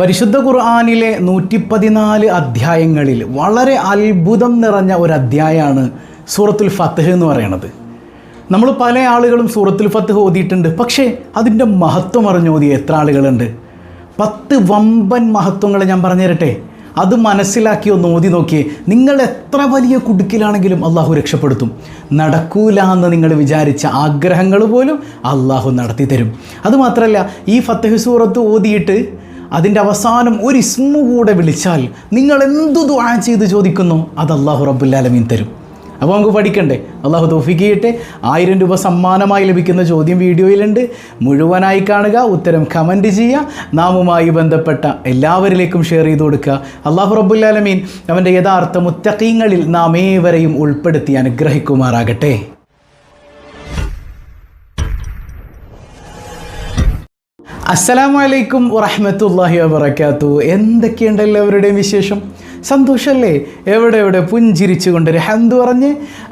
പരിശുദ്ധ ഖുർആാനിലെ നൂറ്റി പതിനാല് അധ്യായങ്ങളിൽ വളരെ അത്ഭുതം നിറഞ്ഞ ഒരു അധ്യായമാണ് സൂറത്തുൽ ഫത്തഹ് എന്ന് പറയുന്നത്. നമ്മൾ പല ആളുകളും സൂറത്തുൽ ഫത്തഹ് ഓതിയിട്ടുണ്ട്. പക്ഷേ അതിന്റെ മഹത്വം അറിഞ്ഞ് ഓതിയ എത്ര ആളുകളുണ്ട്? പത്ത് വമ്പൻ മഹത്വങ്ങൾ ഞാൻ പറഞ്ഞുതരട്ടെ അത് മനസ്സിലാക്കി ഒന്ന് ഓതി നോക്കിയേ. നിങ്ങൾ എത്ര വലിയ കുടുക്കിലാണെങ്കിലും അള്ളാഹു രക്ഷപ്പെടുത്തും. നടക്കൂല എന്ന് നിങ്ങൾ വിചാരിച്ച ആഗ്രഹങ്ങൾ പോലും അള്ളാഹു നടത്തി തരും അതുമാത്രമല്ല ഈ ഫത്തഹ് സൂറത്ത് ഓതിയിട്ട് അതിന്റെ അവസാനം ഒരു ഇസ്മു കൂടെ വിളിച്ചാൽ നിങ്ങൾ എന്തു ദുആ ചെയ്ത് ചോദിക്കുന്നു? അത് അള്ളാഹു റബ്ബുല്ലാലമീൻ തരും. അപ്പോൾ നമുക്ക് പഠിക്കണ്ടേ? അള്ളാഹു തോഫിക്ക് ചെയ്യട്ടെ ആയിരം രൂപ സമ്മാനമായി ലഭിക്കുന്ന ചോദ്യം വീഡിയോയിലുണ്ട്. മുഴുവനായി കാണുക ഉത്തരം കമന്റ് ചെയ്യുക നാമുമായി ബന്ധപ്പെട്ട എല്ലാവരിലേക്കും ഷെയർ ചെയ്ത് കൊടുക്കുക. അള്ളാഹു റബ്ബുല്ലാലമീൻ അവന്റെ യഥാർത്ഥ മുത്തക്കീങ്ങളിൽ നാം ഏവരെയും ഉൾപ്പെടുത്തി അനുഗ്രഹിക്കുമാറാകട്ടെ. അസ്സലാമു അലൈക്കും വറഹമത്തല്ലാഹി വബറകാത്തു. എന്തൊക്കെയുണ്ട് എല്ലാവരുടെയും വിശേഷം? സന്തോഷമല്ലേ എവിടെ എവിടെ പുഞ്ചിരിച്ചുകൊണ്ട് ഒരു ഹംദ് പറഞ്ഞ്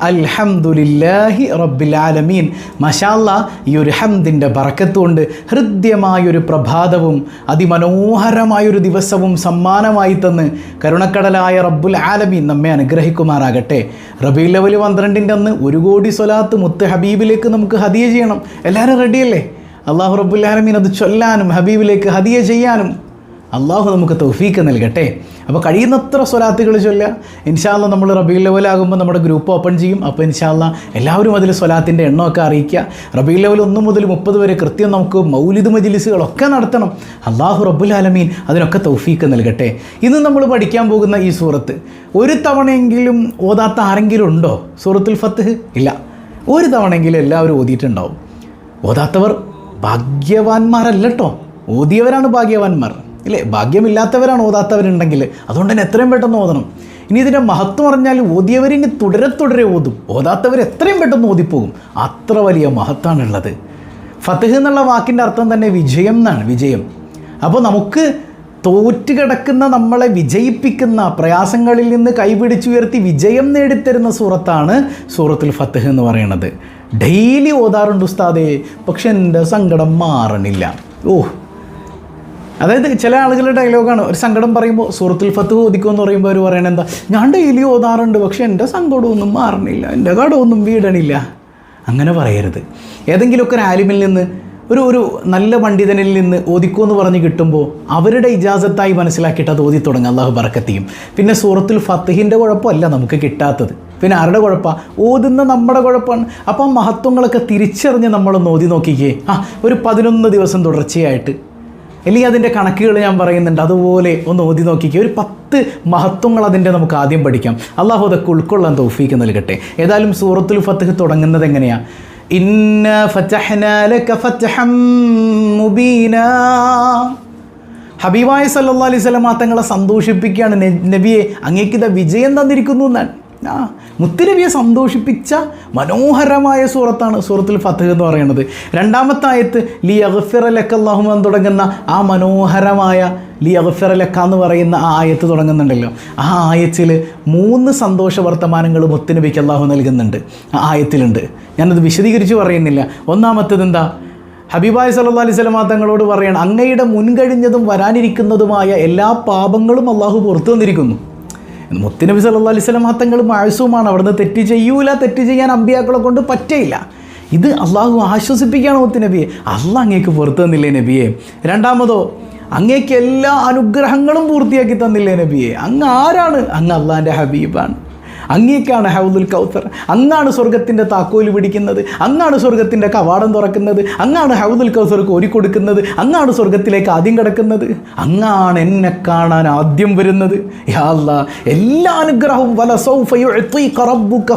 അൽഹംദുലില്ലാഹി റബ്ബിൽ ആലമീൻ. മഷാല്ല ഈ ഒരു ഹംദിന്റെ ബറക്കത്തുകൊണ്ട് ഹൃദ്യമായൊരു പ്രഭാതവും അതിമനോഹരമായൊരു ദിവസവും സമ്മാനമായി തന്ന് കരുണക്കടലായ റബ്ബുൽ ആലമീൻ നമ്മെ അനുഗ്രഹിക്കുമാറാകട്ടെ. റബി ലെവൽ പന്ത്രണ്ടിന്റെ അന്ന് ഒരു കോടി സ്വലാത്ത് മുത്ത് ഹബീബിലേക്ക് നമുക്ക് ഹദിയ ചെയ്യണം. എല്ലാവരും റെഡിയല്ലേ അള്ളാഹു റബ്ബുല്ലാലമീൻ അത് ചൊല്ലാനും ഹബീബിലേക്ക് ഹദിയ ചെയ്യാനും അള്ളാഹു നമുക്ക് തൗഫീക്ക് നൽകട്ടെ. അപ്പോൾ കഴിയുന്നത്ര സ്വലാത്തുകൾ ചൊല്ലുക ഇൻഷാല്ല നമ്മൾ റബീൽ ലെവലാകുമ്പോൾ നമ്മുടെ ഗ്രൂപ്പ് ഓപ്പൺ ചെയ്യും. അപ്പോൾ ഇൻഷാല്ല എല്ലാവരും അതിൽ സ്വലാത്തിന്റെ എണ്ണമൊക്കെ അറിയിക്കുക. റബീൽ ലെവൽ ഒന്ന് മുതൽ മുപ്പത് വരെ കൃത്യം നമുക്ക് മൗലിദ് മജിലിസുകളൊക്കെ നടത്തണം. അള്ളാഹു റബ്ബുൽ ആലമീൻ അതിനൊക്കെ തൗഫീക്ക് നൽകട്ടെ. ഇന്ന് നമ്മൾ പഠിക്കാൻ പോകുന്ന ഈ സൂറത്ത് ഒരു തവണയെങ്കിലും ഓതാത്ത ആരെങ്കിലും ഉണ്ടോ? സൂറത്തുൽ ഫത്ത് ഇല്ല. ഒരു തവണയെങ്കിലും എല്ലാവരും ഓതിയിട്ടുണ്ടാവും. ഓതാത്തവർ ഭാഗ്യവാന്മാരല്ല കേട്ടോ ഓതിയവരാണ് ഭാഗ്യവാന്മാർ. ഇല്ലേ? ഭാഗ്യമില്ലാത്തവരാണ് ഓതാത്തവരുണ്ടെങ്കിൽ അതുകൊണ്ട് തന്നെ എത്രയും പെട്ടെന്ന് ഓതണം. ഇനി ഇതിന്റെ മഹത്വം പറഞ്ഞാൽ ഓതിയവരിനി തുടരെ തുടരെ ഓതും. ഓതാത്തവർ എത്രയും പെട്ടെന്ന് ഓതിപ്പോകും. അത്ര വലിയ മഹത്താണുള്ളത്. ഫത്തഹ് എന്നുള്ള വാക്കിന്റെ അർത്ഥം തന്നെ വിജയം എന്നാണ് വിജയം. അപ്പോൾ നമുക്ക് തോറ്റ് കിടക്കുന്ന നമ്മളെ വിജയിപ്പിക്കുന്ന പ്രയാസങ്ങളിൽ നിന്ന് കൈപിടിച്ചുയർത്തി വിജയം നേടിത്തരുന്ന സൂറത്താണ് സൂറത്തുൽ ഫത്തഹ് എന്ന് പറയുന്നത്. ഡെയിലി ഓതാറുണ്ട് ഉസ്താദേ പക്ഷെ എന്റെ സങ്കടം മാറണില്ല. ഓ അതായത് ചില ആളുകളുടെ ഡയലോഗാണ് ഒരു സങ്കടം പറയുമ്പോൾ സൂറത്തുൽ ഫത്ത് ഓദിക്കും എന്ന് പറയുമ്പോൾ അവർ പറയണത് എന്താ? ഞാൻ ഡെയിലി ഓതാറുണ്ട് പക്ഷെ എന്റെ സങ്കടമൊന്നും മാറണില്ല എന്റെ കടമൊന്നും വീടണില്ല. അങ്ങനെ പറയരുത്. ഏതെങ്കിലുമൊക്കെ ഒരു ആലിമിൽ നിന്ന് ഒരു ഒരു നല്ല പണ്ഡിതനിൽ നിന്ന് ഓദിക്കൂ എന്ന് പറഞ്ഞ് കിട്ടുമ്പോൾ അവരുടെ ഇജാസത്തായി മനസ്സിലാക്കിയിട്ട് അത് ഓതി തുടങ്ങും അള്ളാഹു ബറക്കത്തിയും പിന്നെ സൂറത്തുൽ ഫത്തഹിന്റെ കുഴപ്പമല്ല നമുക്ക് കിട്ടാത്തത്. പിന്നെ ആരുടെ കുഴപ്പമാണ് ഓതുന്ന നമ്മുടെ കുഴപ്പമാണ് അപ്പം മഹത്വങ്ങളൊക്കെ തിരിച്ചറിഞ്ഞ് നമ്മളൊന്ന് ഓതി നോക്കിക്കേ. ആ ഒരു പതിനൊന്ന് ദിവസം തുടർച്ചയായിട്ട്. അല്ലെങ്കിൽ അതിന്റെ കണക്കുകൾ ഞാൻ പറയുന്നുണ്ട്. അതുപോലെ ഒന്ന് ഓതി നോക്കിക്കേ. ഒരു പത്ത് മഹത്വങ്ങൾ അതിന്റെ നമുക്ക് ആദ്യം പഠിക്കാം. അള്ളാഹു അതൊക്കെ ഉൾക്കൊള്ളാൻ തോഫീക്ക് നൽകട്ടെ. ഏതായാലും സൂറത്തുൽ ഫത്തഹ് തുടങ്ങുന്നത് എങ്ങനെയാണ് ഇന്ന മുബീന. ഹബീബായ സല്ലാ അലൈഹി സ്വലമാ തങ്ങളെ സന്തോഷിപ്പിക്കുകയാണ്. നബിയെ അങ്ങേക്കിത വിജയം തന്നിരിക്കുന്നു എന്നാണ്. ആ മുത്തുനബിയെ സന്തോഷിപ്പിച്ച മനോഹരമായ സൂറത്താണ് സൂറത്തുൽ ഫത്തഹ് എന്ന് പറയുന്നത്. രണ്ടാമത്തെ ആയത്ത് ലി അഗ്ഫിറലക്ക അള്ളാഹു എന്ന് തുടങ്ങുന്ന ആ മനോഹരമായ ലി അഗഫിറലക്ക എന്ന് പറയുന്ന ആ ആയത്ത് തുടങ്ങുന്നുണ്ടല്ലോ. ആ ആയത്തിൽ മൂന്ന് സന്തോഷ വർത്തമാനങ്ങൾ മുത്തുനബിക്ക് അള്ളാഹു നൽകുന്നുണ്ട്. ആ ആയത്തിലുണ്ട്. ഞാനത് വിശദീകരിച്ച് പറയുന്നില്ല. ഒന്നാമത്തത് എന്താ? ഹബീബായ് സല്ലാ അലൈഹി സ്വലമാ തങ്ങളോട് പറയണം അങ്ങയുടെ മുൻകഴിഞ്ഞതും വരാനിരിക്കുന്നതുമായ എല്ലാ പാപങ്ങളും അള്ളാഹു പുറത്തു വന്നിരിക്കുന്നു മുത്തുനബി സല്ലാ അലൈഹി സ്വലമാ തങ്ങൾ മാഴ്സവുമാണ് അവിടുന്ന് തെറ്റ് ചെയ്യൂല തെറ്റ് ചെയ്യാൻ അമ്പിയാക്കളെ കൊണ്ട് പറ്റയില്ല. ഇത് അള്ളാഹു ആശ്വസിപ്പിക്കുകയാണ് മുത്തുനബിയെ. അള്ളാഹ് അങ്ങേക്ക് പുറത്തു തന്നില്ലേ നബിയെ? രണ്ടാമതോ അങ്ങേക്ക് എല്ലാ അനുഗ്രഹങ്ങളും പൂർത്തിയാക്കി തന്നില്ലേ നബിയെ? അങ്ങ് ആരാണ്? അങ്ങ് അള്ളാഹിന്റെ ഹബീബാണ്. അങ്ങേക്കാണ് ഹൗദുൽ കൗത്തർ. അങ്ങാണ് സ്വർഗത്തിന്റെ താക്കോൽ പിടിക്കുന്നത്. അങ്ങാണ് സ്വർഗത്തിന്റെ കവാടം തുറക്കുന്നത്. അങ്ങാണ് ഹൗദുൽ കൗസർക്ക് ഒരുക്കൊടുക്കുന്നത് അങ്ങാണ് സ്വർഗത്തിലേക്ക് ആദ്യം കിടക്കുന്നത്. അങ്ങാണ് എന്നെ കാണാൻ ആദ്യം വരുന്നത്. യാ എല്ലാ അനുഗ്രഹവും വല സൗഫ റബ്ബുക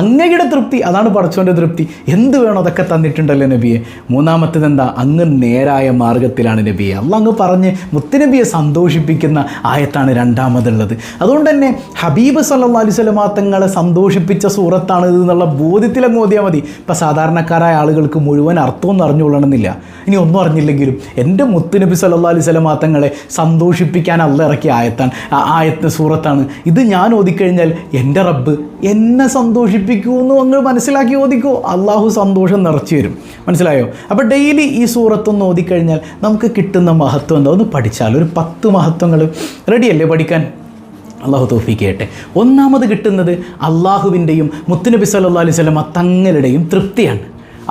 അങ്ങയുടെ തൃപ്തി അതാണ് പടച്ചോന്റെ തൃപ്തി. എന്ത് വേണോ അതൊക്കെ തന്നിട്ടുണ്ടല്ലോ നബിയെ? മൂന്നാമത്തേത് എന്താ അങ്ങ് നേരായ മാർഗത്തിലാണ് നബിയെ. അല്ല അങ്ങ് പറഞ്ഞ് മുത്തുനബിയെ സന്തോഷിപ്പിക്കുന്ന ആയത്താണ് രണ്ടാമതുള്ളത്. അതുകൊണ്ട് തന്നെ ഹബീബ് സല്ലാ അലൈഹി സ്വലമാ തങ്ങളെ സന്തോഷിപ്പിച്ച സൂറത്താണ് ഇത് എന്നുള്ള ബോധ്യത്തിലങ്ങ് ഓതിയാൽ മതി. ഇപ്പം സാധാരണക്കാരായ ആളുകൾക്ക് മുഴുവൻ അർത്ഥമൊന്നും അറിഞ്ഞുകൊള്ളണമെന്നില്ല. ഇനി ഒന്നും അറിഞ്ഞില്ലെങ്കിലും എന്റെ മുത്തുനബി സല്ലാ അലൈഹി സ്വലമാ തങ്ങളെ സന്തോഷിപ്പിക്കാൻ അല്ല ഇറക്കിയ ആയത്താണ് ആയത്ത് സൂറത്താണ്. ഇത് ഞാൻ ഓതിക്കഴിഞ്ഞാൽ എന്റെ റബ്ബ് എന്നെ സന്തോഷിപ്പിക്കൂ എന്ന് അങ്ങ് മനസ്സിലാക്കി ഓദിക്കോ അള്ളാഹു സന്തോഷം നിറച്ചു വരും മനസ്സിലായോ? അപ്പോൾ ഡെയിലി ഈ സൂറത്തൊന്ന് ഓതിക്കഴിഞ്ഞാൽ നമുക്ക് കിട്ടുന്ന മഹത്വം എന്താ? ഒന്ന് പഠിച്ചാൽ. ഒരു പത്ത് മഹത്വങ്ങൾ. റെഡിയല്ലേ പഠിക്കാൻ? അള്ളാഹു തോഫിക്ക് ചെയ്യട്ടെ. ഒന്നാമത് കിട്ടുന്നത് അള്ളാഹുവിന്റെയും മുത്തുനബി സല്ലാ അലൈഹി സ്വലമ തങ്ങളുടെയും തൃപ്തിയാണ്.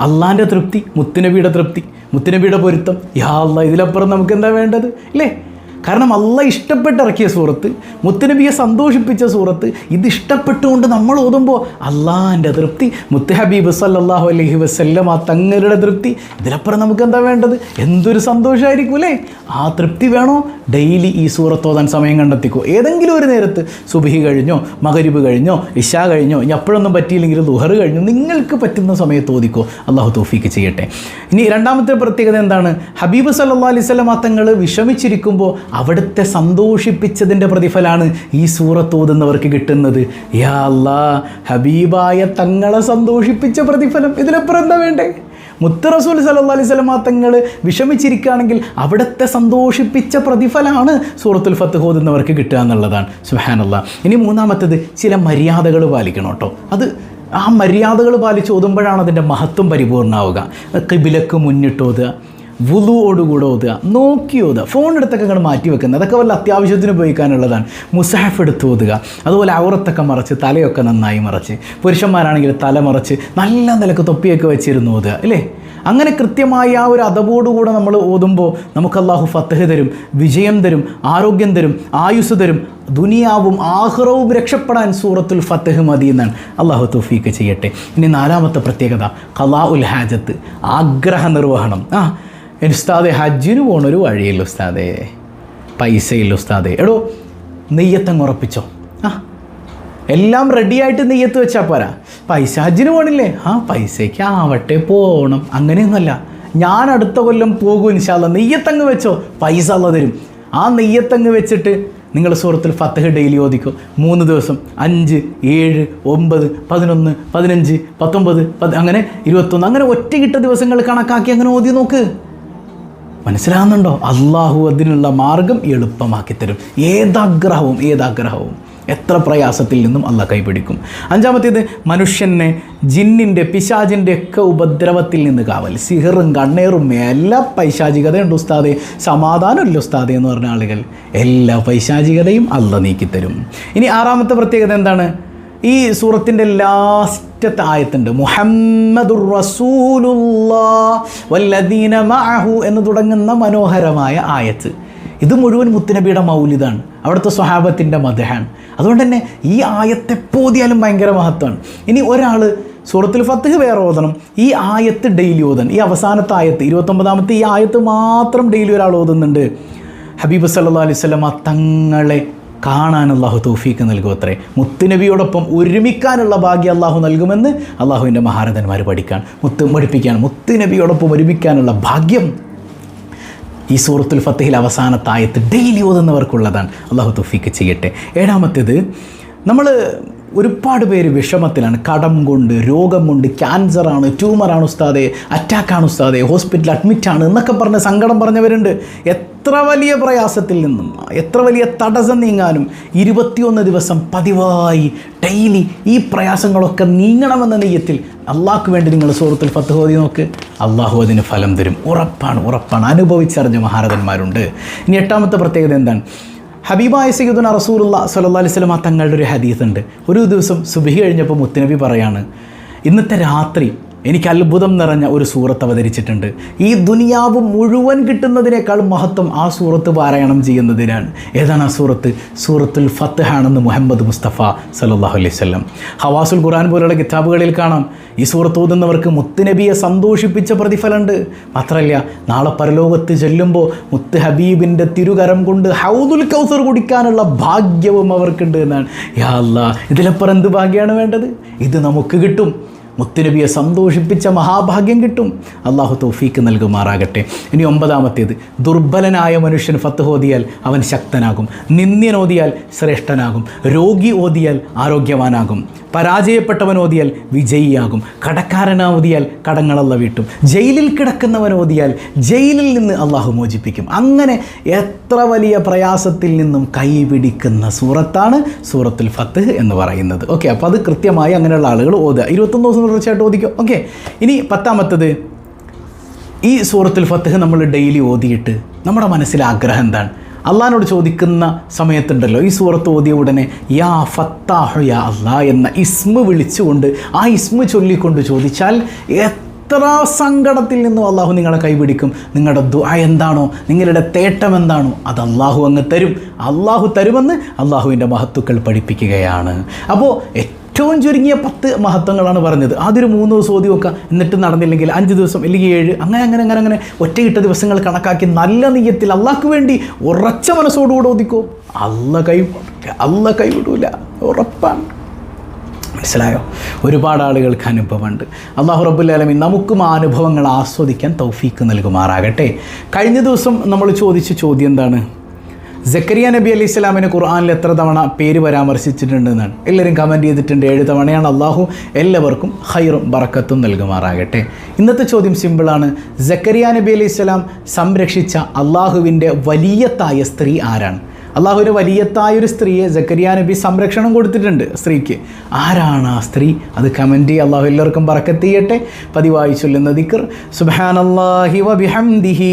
അള്ളാന്റെ തൃപ്തി മുത്തുനബിയുടെ തൃപ്തി മുത്തുനബിയുടെ പൊരുത്തം. യാ അല്ല ഇതിലപ്പുറം നമുക്ക് എന്താ വേണ്ടത്? ഇല്ലേ? കാരണം അല്ല ഇഷ്ടപ്പെട്ട് ഇറക്കിയ സൂറത്ത് മുത്തുനബിയെ സന്തോഷിപ്പിച്ച സൂറത്ത് ഇത് ഇഷ്ടപ്പെട്ടുകൊണ്ട് നമ്മൾ ഓതുമ്പോൾ അള്ളാഹിന്റെ തൃപ്തി മുത്ത് ഹബീബ് സല്ലാഹു അലൈഹി വസ്ല്ലം ആ തങ്ങളുടെ തൃപ്തി ഇതിലപ്പുറം നമുക്ക് എന്താ വേണ്ടത്? എന്തൊരു സന്തോഷമായിരിക്കും അല്ലേ? ആ തൃപ്തി വേണോ? ഡെയിലി ഈ സൂറത്ത് ഓതാൻ സമയം കണ്ടെത്തിക്കോ. ഏതെങ്കിലും ഒരു നേരത്ത് സുബിഹി കഴിഞ്ഞോ മകരിബ് കഴിഞ്ഞോ ഇഷ കഴിഞ്ഞോ ഇനി അപ്പോഴൊന്നും പറ്റിയില്ലെങ്കിൽ ദുഹർ കഴിഞ്ഞു നിങ്ങൾക്ക് പറ്റുന്ന സമയത്ത് ഓതിക്കോ. അള്ളാഹു തോഫിക്ക് ചെയ്യട്ടെ. ഇനി രണ്ടാമത്തെ പ്രത്യേകത എന്താണ്? ഹബീബ് സല്ലാ സ്വലം തങ്ങൾ വിഷമിച്ചിരിക്കുമ്പോൾ അവിടുത്തെ സന്തോഷിപ്പിച്ചതിന്റെ പ്രതിഫലമാണ് ഈ സൂറത്ത് ഓതുന്നവർക്ക് കിട്ടുന്നത്. യാ അല്ലാ ഹബീബായ തങ്ങളെ സന്തോഷിപ്പിച്ച പ്രതിഫലം. ഇതിലപ്പുറം എന്താ വേണ്ടേ? മുത്തറസൂൽ സല്ലാ അലൈഹി സ്വലമ തങ്ങൾ വിഷമിച്ചിരിക്കുകയാണെങ്കിൽ അവിടുത്തെ സന്തോഷിപ്പിച്ച പ്രതിഫലമാണ് സൂറത്തുൽ ഫത്ത് ഓതുന്നവർക്ക് കിട്ടുക എന്നുള്ളതാണ്. സുഹാനല്ല ഇനി മൂന്നാമത്തത് ചില മര്യാദകൾ പാലിക്കണം കേട്ടോ. അത് ആ മര്യാദകൾ പാലിച്ച് ഓതുമ്പോഴാണ് അതിന്റെ മഹത്വം പരിപൂർണമാവുക കിബിലക്ക് മുന്നിട്ടോതുക വുളുവോടുകൂടെ ഓതുക. നോക്കി ഓതുക. ഫോൺ എടുത്തൊക്കെ അങ്ങോട്ട് മാറ്റി വെക്കുന്നത്. അതൊക്കെ വല്ല അത്യാവശ്യത്തിന് ഉപയോഗിക്കാനുള്ളതാണ്. മുസാഫ് എടുത്ത് ഓതുക. അതുപോലെ ഔറത്തൊക്കെ മറച്ച് തലയൊക്കെ നന്നായി മറച്ച് പുരുഷന്മാരാണെങ്കിൽ തല മറച്ച് നല്ല നിലയ്ക്ക് തൊപ്പിയൊക്കെ വെച്ചിരുന്നു ഓതുക അല്ലേ അങ്ങനെ കൃത്യമായി ആ ഒരു അതബോടുകൂടെ നമ്മൾ ഓതുമ്പോൾ നമുക്ക് അള്ളാഹു ഫത്തഹ് തരും വിജയം തരും ആരോഗ്യം തരും ആയുസ് തരും. ദുനിയാവും ആഹ്റവും രക്ഷപ്പെടാൻ സൂറത്തുൽ ഫത്തഹ് മതി എന്നാണ് അള്ളാഹു തൗഫീക്ക് ചെയ്യട്ടെ. ഇനി നാലാമത്തെ പ്രത്യേകത കലാ ഉൽ ഹാജത്ത് ആഗ്രഹ നിർവഹണം. ആ ഉസ്താദെ ഹജ്ജിന് പോണൊരു വഴിയില്ല ഉസ്താദേ. പൈസയില്ല ഉസ്താദേ. എടോ നെയ്യത്തങ്ങ് ഉറപ്പിച്ചോ? ആ എല്ലാം റെഡിയായിട്ട് നെയ്യത്ത് വെച്ചാൽ പോരാ. പൈസ ഹജ്ജിന് പോണില്ലേ? ആ പൈസയ്ക്ക് ആവട്ടെ പോകണം അങ്ങനെയൊന്നുമല്ല. ഞാൻ അടുത്ത കൊല്ലം പോകും ഇൻഷാല്ല നെയ്യത്തങ്ങ് വെച്ചോ പൈസ ഉള്ള തരും. ആ നെയ്യത്തങ്ങ് വെച്ചിട്ട് നിങ്ങൾ സുഹൃത്തിൽ ഫത്തഹ് ഡെയിലി ഓദിക്കോ മൂന്ന് ദിവസം അഞ്ച് ഏഴ് ഒമ്പത് പതിനൊന്ന് പതിനഞ്ച് പത്തൊമ്പത് പത് അങ്ങനെ ഇരുപത്തൊന്ന് അങ്ങനെ ഒറ്റകിട്ട ദിവസങ്ങൾ കണക്കാക്കി അങ്ങനെ ഓതി നോക്ക്. മനസ്സിലാകുന്നുണ്ടോ? അള്ളാഹു അതിനുള്ള മാർഗം എളുപ്പമാക്കി തരും. ഏതാഗ്രഹവും ഏതാഗ്രഹവും. എത്ര പ്രയാസത്തിൽ നിന്നും അല്ല കൈപിടിക്കും. അഞ്ചാമത്തേത് മനുഷ്യനെ ജിന്നിന്റെ പിശാജിന്റെ ഒക്കെ ഉപദ്രവത്തിൽ നിന്ന് കാവൽ. സിഹറും കണ്ണേറും എല്ലാ പൈശാചികതയുണ്ട് ഉസ്താദെ. സമാധാനമില്ല ഉസ്താദെ എന്ന് പറഞ്ഞ ആളുകൾ. എല്ലാ പൈശാചികതയും അല്ല നീക്കിത്തരും. ഇനി ആറാമത്തെ പ്രത്യേകത എന്താണ്? ഈ സൂറത്തിന്റെ ലാസ്റ്റത്തെ ആയത്തുണ്ട്. മുഹമ്മദുർ റസൂലുല്ലാ വല്ലദീന മഅഹു എന്ന് തുടങ്ങുന്ന മനോഹരമായ ആയത്ത്. ഇത് മുഴുവൻ മുത്തുനബിയുടെ മൗലിതാണ് അവിടുത്തെ സ്വഹാബത്തിന്റെ മതഹാണ് അതുകൊണ്ട് തന്നെ ഈ ആയത്ത് എപ്പോതിയാലും ഭയങ്കര മഹത്വമാണ്. ഇനി ഒരാൾ സൂറത്തിൽ ഫത്തഹ് വേറെ ഓതണം. ഈ ആയത്ത് ഡെയിലി ഓതണം ഈ അവസാനത്തെ ആയത്ത് ഇരുപത്തൊമ്പതാമത്തെ ഈ ആയത്ത് മാത്രം ഡെയിലി ഒരാൾ ഓതുന്നുണ്ട്. ഹബീബ് സല്ലാ അലൈഹി സ്വലമ തങ്ങളെ കാണാൻ അള്ളാഹു തൗഫീക്ക് നൽകും അത്രേ മുത്തുനബിയോടൊപ്പം ഒരുമിക്കാനുള്ള ഭാഗ്യം അള്ളാഹു നൽകുമെന്ന് അള്ളാഹുവിന്റെ മഹാരഥന്മാർ പഠിക്കാൻ മുത്ത് പഠിപ്പിക്കാൻ മുത്തുനബിയോടൊപ്പം ഒരുമിക്കാനുള്ള ഭാഗ്യം ഈ സൂറത്തുൽ ഫത്തഹിൽ അവസാനത്തായത്ത് ഡെയിലി ഓതുന്നവർക്കുള്ളതാണ്. അള്ളാഹു തൗഫീക്ക് ചെയ്യട്ടെ. ഏഴാമത്തേത് നമ്മൾ ഒരുപാട് പേര് വിഷമത്തിലാണ്. കടം കൊണ്ട് രോഗം കൊണ്ട് ക്യാൻസറാണ് ട്യൂമറാണ് ഉസ്താദെ അറ്റാക്കാണ് ഉസ്താദെ ഹോസ്പിറ്റലിൽ അഡ്മിറ്റാണ് എന്നൊക്കെ പറഞ്ഞ് സങ്കടം പറഞ്ഞവരുണ്ട്. എത്ര വലിയ പ്രയാസത്തിൽ നിന്നും എത്ര വലിയ തടസ്സം നീങ്ങാനും ഇരുപത്തിയൊന്ന് ദിവസം പതിവായി ഡെയിലി ഈ പ്രയാസങ്ങളൊക്കെ നീങ്ങണമെന്ന നെയ്യത്തിൽ അള്ളാഹ്ക്ക് വേണ്ടി നിങ്ങൾ സുഹൃത്തിൽ പത്ത് ഹോതി നോക്ക്. അള്ളാഹു അതിന് ഫലം തരും. ഉറപ്പാണ് ഉറപ്പാണ്. അനുഭവിച്ചറിഞ്ഞ മഹാരഥന്മാരുണ്ട്. ഇനി എട്ടാമത്തെ പ്രത്യേകത എന്താണ്? ഹബീബായ സയ്യിദുന റസൂലുള്ള സല്ലല്ലാഹു അലൈഹി വസല്ലമ തങ്ങളുടെ ഒരു ഹദീസ് ഉണ്ട് ഒരു ദിവസം സുബഹി കഴിഞ്ഞപ്പോൾ മുത്തനബി പറയാണ് ഇന്നത്തെ രാത്രി എനിക്ക് അത്ഭുതം നിറഞ്ഞ ഒരു സൂറത്ത് അവതരിച്ചിട്ടുണ്ട്. ഈ ദുനിയാവ് മുഴുവൻ കിട്ടുന്നതിനേക്കാൾ മഹത്വം ആ സൂറത്ത് പാരായണം ചെയ്യുന്നതിനാണ്. ഏതാണ് ആ സൂറത്ത്? സൂറത്തുൽ ഫത്തഹാണെന്ന് മുഹമ്മദ് മുസ്തഫ സല്ലല്ലാഹു അലൈഹി വസല്ലം. ഹവാസുൽ ഖുർആൻ പോലുള്ള കിതാബുകളിൽ കാണാം ഈ സൂറത്ത് ഓതുന്നവർക്ക് മുത്തുനബിയെ സന്തോഷിപ്പിച്ച പ്രതിഫലമുണ്ട്. മാത്രമല്ല നാളെ പരലോകത്ത് ചെല്ലുമ്പോൾ മുത്ത് ഹബീബിന്റെ തിരുകരം കൊണ്ട് ഹൗദുൽ കൗസർ കുടിക്കാനുള്ള ഭാഗ്യവും അവർക്കുണ്ട് എന്നാണ്. യാ അല്ലാ ഇതിലപ്പുറം എന്ത് ഭാഗ്യമാണ് വേണ്ടത്? ഇത് നമുക്ക് കിട്ടും. മുത്തുനബിയെ സന്തോഷിപ്പിച്ച മഹാഭാഗ്യം കിട്ടും. അള്ളാഹു തൗഫീക്ക് നൽകുമാറാകട്ടെ. ഇനി ഒമ്പതാമത്തേത്. ദുർബലനായ മനുഷ്യൻ ഫത്ത് ഓതിയാൽ അവൻ ശക്തനാകും. നിന്ദ്യൻ ഓതിയാൽ ശ്രേഷ്ഠനാകും. രോഗി ഓതിയാൽ ആരോഗ്യവാനാകും. പരാജയപ്പെട്ടവൻ ഓതിയാൽ വിജയിയാകും. കടക്കാരനാവതിയാൽ കടങ്ങളല്ല വീട്ടും. ജയിലിൽ കിടക്കുന്നവൻ ഓതിയാൽ ജയിലിൽ നിന്ന് അള്ളാഹു മോചിപ്പിക്കും. അങ്ങനെ എത്ര വലിയ പ്രയാസത്തിൽ നിന്നും കൈപിടിക്കുന്ന സൂറത്താണ് സൂറത്തുൽ ഫത്ത് എന്ന് പറയുന്നത്. ഓക്കെ അപ്പോൾ അത് കൃത്യമായി അങ്ങനെയുള്ള ആളുകൾ ഓതുക. ഇരുപത്തൊന്ന് ദിവസം തീർച്ചയായിട്ടും ഓദിക്കും ഓക്കെ ഇനി പത്താമത്തത്. ഈ സൂറത്തുൽ ഫത്തഹ് നമ്മൾ ഡെയിലി ഓതിയിട്ട് നമ്മുടെ മനസ്സിലെ ആഗ്രഹം എന്താണ്? അള്ളഹാനോട് ചോദിക്കുന്ന സമയത്തുണ്ടല്ലോ ഈ സൂറത്ത് ഓതിയ ഉടനെ യാ ഫത്താഹു യാ അള്ളാ എന്ന ഇസ്മ വിളിച്ചുകൊണ്ട് ആ ഇസ്മ ചൊല്ലിക്കൊണ്ട് ചോദിച്ചാൽ എത്ര സങ്കടത്തിൽ നിന്നും അള്ളാഹു നിങ്ങളെ കൈപിടിക്കും? നിങ്ങളുടെ ദുആ എന്താണോ? നിങ്ങളുടെ തേട്ടം എന്താണോ? അത് അള്ളാഹു അങ്ങ് തരും. അള്ളാഹു തരുമെന്ന് അള്ളാഹുവിന്റെ മഹത്തുക്കൾ പഠിപ്പിക്കുകയാണ്. അപ്പോൾ ഏറ്റവും ചുരുങ്ങിയ പത്ത് മഹത്വങ്ങളാണ് പറഞ്ഞത്. ആദ്യൊരു മൂന്ന് ദിവസം ഓതി വെക്കുക. എന്നിട്ട് നടന്നില്ലെങ്കിൽ അഞ്ച് ദിവസം അല്ലെങ്കിൽ ഏഴ്. അങ്ങനെ അങ്ങനെ അങ്ങനെ അങ്ങനെ ഒറ്റയിട്ട ദിവസങ്ങൾ കണക്കാക്കി നല്ല നീയത്തിൽ അള്ളാഹ്ക്ക് വേണ്ടി ഉറച്ച മനസ്സോടുകൂടെ ഓദിക്കോ അല്ല കൈ അല്ല കൈവിടൂല. ഉറപ്പാണ്. മനസ്സിലായോ? ഒരുപാട് ആളുകൾക്ക് അനുഭവമുണ്ട്. അള്ളാഹു റബുല്ലാലമി നമുക്കും ആ അനുഭവങ്ങൾ ആസ്വദിക്കാൻ തൗഫീക്ക് നൽകുമാറാകട്ടെ. കഴിഞ്ഞ ദിവസം നമ്മൾ ചോദിച്ച ചോദ്യം എന്താണ്? ജക്കരിയ നബി അലി ഇസ്ലാമിന് ഖുർആാനിൽ എത്ര തവണ പേര് പരാമർശിച്ചിട്ടുണ്ടെന്നാണ്? എല്ലാവരും കമന്റ് ചെയ്തിട്ടുണ്ട്. ഏഴ് തവണയാണ് അള്ളാഹു എല്ലാവർക്കും ഹൈറും ബറക്കത്തും നൽകുമാറാകട്ടെ. ഇന്നത്തെ ചോദ്യം സിമ്പിളാണ് ജക്കരിയ നബി അലി ഇസ്ലാം സംരക്ഷിച്ച അള്ളാഹുവിന്റെ വലിയത്തായ സ്ത്രീ ആരാണ്? അള്ളാഹുവിന്റെ വലിയത്തായൊരു സ്ത്രീയെ ജക്കരിയ നബി സംരക്ഷണം കൊടുത്തിട്ടുണ്ട് സ്ത്രീക്ക്. ആരാണ് ആ സ്ത്രീ? അത് കമന്റ് ചെയ്യുക അള്ളാഹു എല്ലാവർക്കും ബറക്കത്ത് ചെയ്യട്ടെ. പതിവായി ചൊല്ലുന്ന ദിക്കർ സുബാനല്ലാഹി വബിഹംദിഹി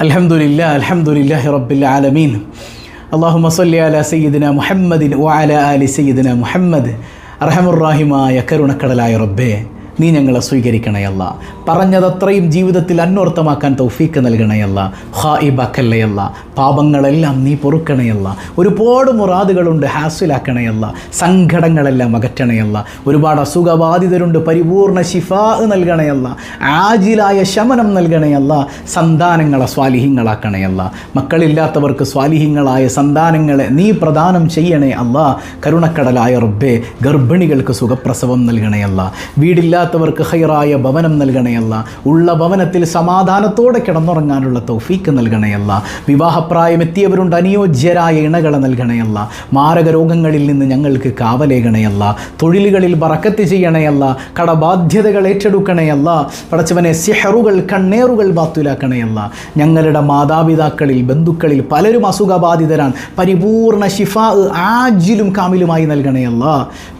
الحمد لله الحمد لله رب العالمين اللهم صل على سيدنا محمد وعلى آل سيدنا محمد അർഹമുറാഹിമായ കരുണക്കടലായ റബ്ബേ നീ ഞങ്ങളെ സ്വീകരിക്കണയല്ല പറഞ്ഞതത്രയും ജീവിതത്തിൽ അന്വർത്ഥമാക്കാൻ തൗഫീക്ക് നൽകണയല്ല ഹായിബാക്കല്ലയല്ല പാപങ്ങളെല്ലാം നീ പൊറുക്കണയല്ല ഒരുപാട് മുറാദുകളുണ്ട് ഹാസിലാക്കണയല്ല സങ്കടങ്ങളെല്ലാം അകറ്റണയല്ല ഒരുപാട് അസുഖബാധിതരുണ്ട് പരിപൂർണ ശിഫാ നൽകണയല്ല ആജിലായ ശമനം നൽകണയല്ല സന്താനങ്ങളെ സ്വാലിഹിങ്ങളാക്കണയല്ല മക്കളില്ലാത്തവർക്ക് സ്വാലിഹിങ്ങളായ സന്താനങ്ങളെ നീ പ്രദാനം ചെയ്യണേ അല്ല. കരുണക്കടലായ റബ്ബെ ഗർഭിണികൾക്ക് സുഖപ്രസവം നൽകണയല്ല വീടില്ലാത്തവർക്ക് ഹൈറായ ഭവനം നൽകണയല്ല. ഉള്ള ഭവനത്തിൽ സമാധാനത്തോടെ കിടന്നുറങ്ങാനുള്ള തൗഫീക്ക് നൽകണയല്ല. വിവാഹപ്രായമെത്തിയവരുണ്ട് അനുയോജ്യരായ ഇണകളെ നൽകണയല്ല. മാരക രോഗങ്ങളിൽ നിന്ന് ഞങ്ങൾക്ക് കാവലേകണയല്ല. തൊഴിലുകളിൽ ബറക്കത്ത് ചെയ്യണയല്ല. കടബാധ്യതകൾ ഏറ്റെടുക്കണയല്ല. പടച്ചവനെ സിഹറുകൾ കണ്ണേറുകൾ ബാത്തുലാക്കണയല്ല. ഞങ്ങളുടെ മാതാപിതാക്കളിൽ ബന്ധുക്കളിൽ പലരും അസുഖബാധിതരാണ്. പരിപൂർണ ശിഫ ആജിലും കാമിലുമായി നൽകണയല്ല.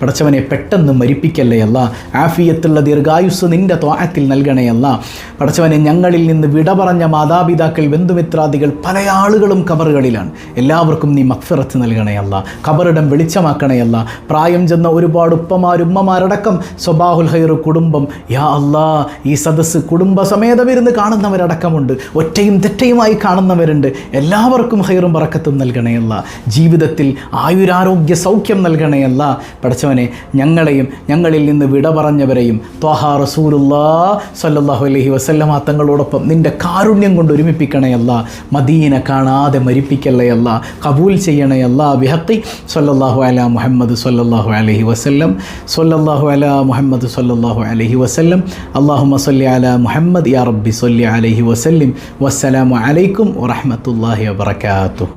പടച്ചവനെ പെട്ടെന്ന് മരിപ്പിക്കല്ലേ മരിപ്പിക്കല്ലേയല്ല. ആഫിയത്തുള്ള ദീർഘായുസ് നിന്റെ ത്വാഹത്തിൽ നൽകണയല്ല പടച്ചവനെ ഞങ്ങളിൽ നിന്ന് വിട പറഞ്ഞ മാതാപിതാക്കൾ ബന്ധുമിത്രാദികൾ പല ആളുകളും കബറുകളിലാണ് എല്ലാവർക്കും നീ മക്ഫിറത്ത് നൽകണയല്ല കബറിടം വെളിച്ചമാക്കണയല്ല പ്രായം ചെന്ന ഒരുപാട് ഉപ്പമാരുമ്മമാരടക്കം സ്വബാഹുൽ ഹൈർ കുടുംബം. യാ അല്ലാ ഈ സദസ്സ് കുടുംബസമേതമിരുന്ന് കാണുന്നവരടക്കമുണ്ട്. ഒറ്റയും തെറ്റയുമായി കാണുന്നവരുണ്ട്. എല്ലാവർക്കും ഹൈറും പറക്കത്തും നൽകണയല്ല ജീവിതത്തിൽ ആയുരാരോഗ്യ സൗഖ്യം നൽകണയല്ല പടച്ചവനെ ഞങ്ങളെയും ഞങ്ങളിൽ നിന്ന് വിട പറഞ്ഞവരെയും ത്വഹ റസൂലുല്ലാ സല്ലാഹു അലൈഹി വസല്ലമ തങ്ങളോടൊപ്പം നിന്റെ കാരുണ്യം കൊണ്ട് ഒരുമിപ്പിക്കണയല്ല മദീന കാണാതെ മരിപ്പിക്കല്ലയല്ല കബൂൽ ചെയ്യണയല്ല ബിഹത്തി സല്ലല്ലാഹു അല മുഹമ്മദ് സല്ലല്ലാഹു അലഹി വസ്ല്ലം. സല്ലല്ലാഹു അല മുഹമ്മദ് സല്ലല്ലാഹു അലഹി വസ്ല്ലം. അല്ലാഹുമ്മ സല്ലി അല മുഹമ്മദ് യാ റബ്ബി സല്ലി അലൈഹി വസ്ല്ലിം. വസ്സലാമു അലൈക്കും വറഹ്മത്തുള്ളാഹി വബറകാതുഹു.